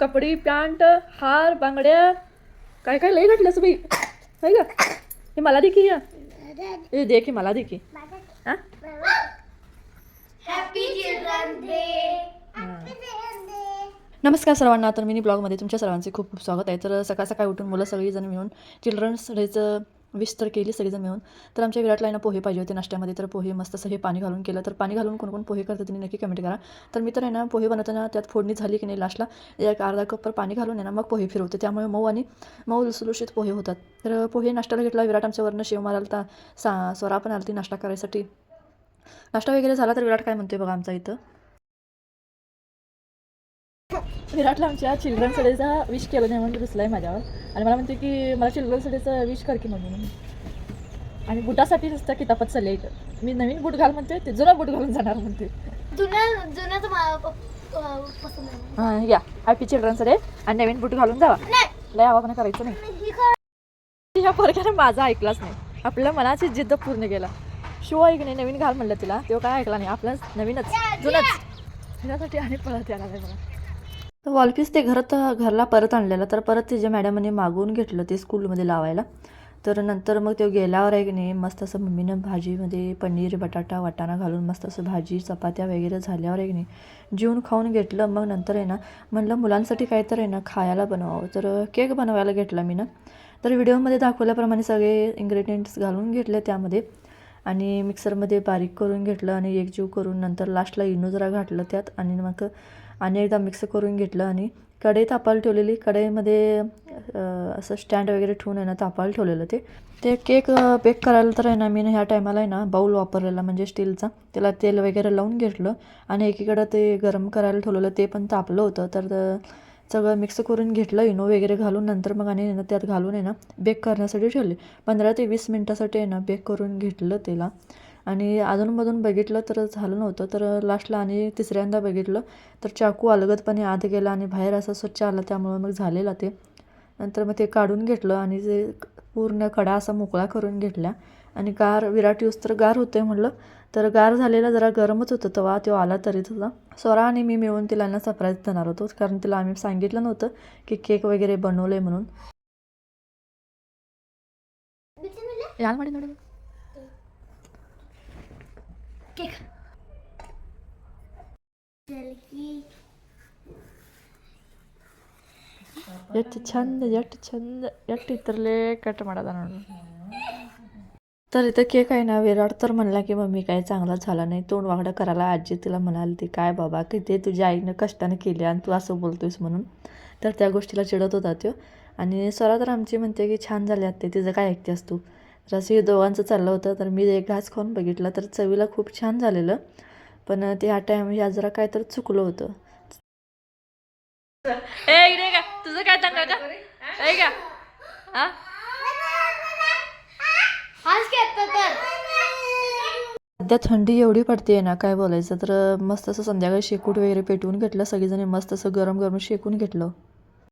कपडे पॅन्ट हार बांगड्या. काय काय लई घातलंस बाई? होय ग? हे मला दे की या हे दे की मला दे की. हा? नमस्कार सर्वांना. तर मिनी ब्लॉगमध्ये तुमच्या सर्वांचे खूप खूप स्वागत आहे. तर सकाळ सकाळी उठून मुलं सगळीजण मिळून चिल्ड्रन्स डेचं विश तर केली सगळीजण मिळून. तर आमच्या विराटला आहे ना पोहे पाहिजे होते नाश्त्यामध्ये. तर पोहे मस्त असं हे पाणी घालून केलं. तर पाणी घालून कोण कोण पोहे करतं तिने नक्की कमेंट करा. तर मी तर आहे ना पोहे बनवताना त्यात फोडणी झाली की नाही लास्टला एक अर्धा कपवर पाणी घालून आहे ना मग पोहे फिरवते. त्यामुळे मऊ आणि मऊ लुसलुशीत पोहे होतात. तर पोहे नाश्त्याला घेतला विराट आमच्यावरनं शेव मारायला तर सा स्वरा पण आलती नाश्ता करायसाठी. नाश्ता वगैरे झाला तर विराट काय म्हणतोय बघा आमचा इथं? विराटला आमच्या चिल्ड्रन्स डेचा विश केलं नाही म्हणून रुसलाय माझ्यावर. आणि मला म्हणते की मला चिल्ड्रन्स डेचं विश कर की म्हणून. आणि बुटासाठी नुसतं किताबात चालले इथं. मी नवीन बूट घाल म्हणते ते जुना बूट घालून जाणार म्हणते जुन्या जुन्याच पसंत आहे. हां या. हॅपी चिल्ड्रन्स डे आणि नवीन बूट घालून जावा. लय आवापणा करायचं नाही. ही ह्या पोरग्याने माझा ऐकलाच नाही. आपल्या मनाची जिद्द पूर्ण केला. शिव ऐक नाही नवीन घाल म्हणलं तिला. तेव्हा काय ऐकला नाही. आपलंच नवीनच. जुनच. त्यासाठी आणि परत यायला लागला मला. तर वॉलपीस ते घरात घरला परत आणलेलं तर परत तिच्या मॅडमने मागवून घेतलं ते स्कूलमध्ये लावायला. तर नंतर मग ते गेल्यावर आहे की नाही मस्त असं मम्मीनं भाजीमध्ये पनीर बटाटा वाटाणा घालून मस्त असं भाजी चपात्या वगैरे झाल्यावर आहे की नाही जेवून खाऊन घेतलं. मग नंतर आहे ना म्हणलं मुलांसाठी काय तर आहे ना खायला बनवावं. तर केक बनवायला घेतला मी ना तर व्हिडिओमध्ये दाखवल्याप्रमाणे सगळे इन्ग्रेडियंट्स घालून घेतले त्यामध्ये. आणि मिक्सरमध्ये बारीक करून घेतलं आणि एकजीव करून नंतर लास्टला इनो जरा घातलं त्यात. आणि मग आणि एकदा मिक्स करून घेतलं आणि कढई तापायला ठेवलेली. कढईमध्ये असं स्टँड वगैरे ठेवून आहे ना तापायला ठेवलेलं ते. ते केक बेक करायला तर आहे ना मी ना ह्या टायमाला आहे ना बाऊल वापरलेला म्हणजे स्टीलचा त्याला तेल वगैरे लावून घेतलं आणि एकीकडं ते गरम करायला ठेवलेलं ते पण तापलं होतं. तर सगळं मिक्स करून घेतलं इनो वगैरे घालून नंतर मग आणि ना त्यात घालून आहे ना बेक करण्यासाठी ठेवले. पंधरा ते वीस मिनटासाठी आहे ना बेक करून घेतलं त्याला. आणि अधूनमधून बघितलं तर झालं नव्हतं. तर लास्टला आणि तिसऱ्यांदा बघितलं तर चाकू अलगदपणे आत गेला आणि बाहेर असं स्वच्छ आलं त्यामुळं मग झालेला ते. नंतर मग ते काढून घेतलं आणि ते पूर्ण कडा असा मोकळा करून घेतला. आणि गार विराट यूज तर गार होते म्हटलं तर गार झालेला जरा गरमच होतं तेव्हा तो आला तरी तुझा स्वरा आणि मी मिळून तिला ना सरप्राईज देणार होतो कारण तिला आम्ही सांगितलं नव्हतं की केक वगैरे बनवलं आहे म्हणून केक जलकी ಎಷ್ಟು ಚಂದ ಎಷ್ಟು ಚಂದ ಎಷ್ಟು ಇತ್ತರಲೇ ಕಟ್ ಮಾಡೋದ ನೋಡು तर इथं केक आहे ना विराट तर म्हणला की मम्मी काय चांगला झाला नाही तोंड वाकडं करायला आजी तिला म्हणाली ती काय बाबा की ते तुझ्या आईनं कष्टाने केले आणि तू असं बोलतोयस म्हणून तर त्या गोष्टीला चिडत होता तो आणि स्वरा तर आमची म्हणते की छान झाले आत्ते तिचं काय ऐकतेस तू तर असं हे दोघांचं चाललं होतं. तर मी एक घास खाऊन बघितला. तर चवीला खूप छान झालेलं. पण ते ह्या टाईम ह्या जरा काय तर चुकलं होतं. ए इकडे का तुझं काय का का हा सध्या थंडी एवढी पडते ना काय बोलायचं? तर मस्त असं संध्याकाळी शेकूट वगैरे पेटवून घेतलं. सगळीजणी मस्त असं गरम गरम शेकून घेतलं.